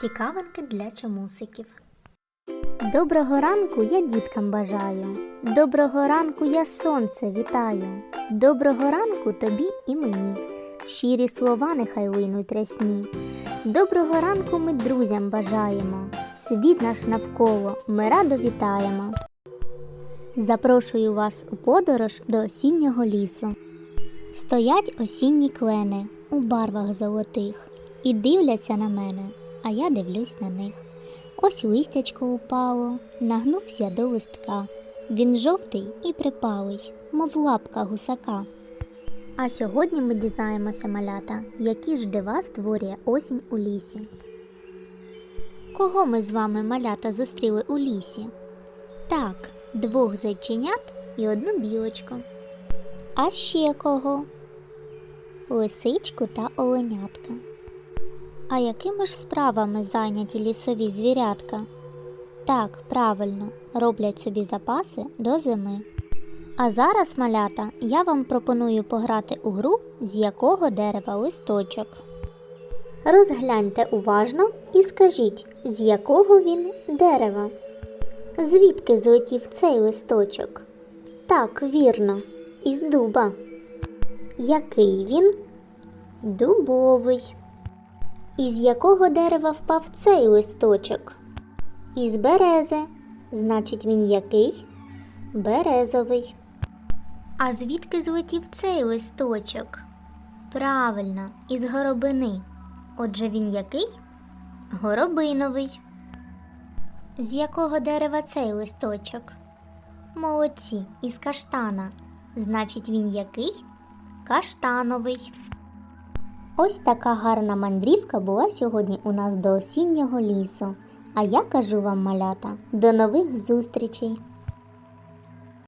Цікавинки для чомусиків. Доброго ранку я діткам бажаю. Доброго ранку я сонце вітаю. Доброго ранку тобі і мені. Щирі слова нехай линуть рясні. Доброго ранку ми друзям бажаємо. Світ наш навколо ми радо вітаємо. Запрошую вас у подорож до осіннього лісу. Стоять осінні клени у барвах золотих і дивляться на мене, а я дивлюсь на них. Ось листячко упало, нагнувся до листка. Він жовтий і припалий, мов лапка гусака. А сьогодні ми дізнаємося, малята, які ж дива створює осінь у лісі. Кого ми з вами малята зустріли у лісі? Так, двох зайченят і одну білочку. А ще кого? Лисичку та оленятка. А якими ж справами зайняті лісові звірятка? Так, правильно, роблять собі запаси до зими. А зараз, малята, я вам пропоную пограти у гру, з якого дерева листочок. Розгляньте уважно і скажіть, з якого він дерева. Звідки злетів цей листочок? Так, вірно, із дуба. Який він? Дубовий. Із якого дерева впав цей листочок? Із берези. Значить, він який? Березовий. А звідки злетів цей листочок? Правильно, із горобини. Отже, він який? Горобиновий. З якого дерева цей листочок? Молодці, із каштана. Значить, він який? Каштановий. Ось така гарна мандрівка була сьогодні у нас до осіннього лісу. А я кажу вам, малята, до нових зустрічей!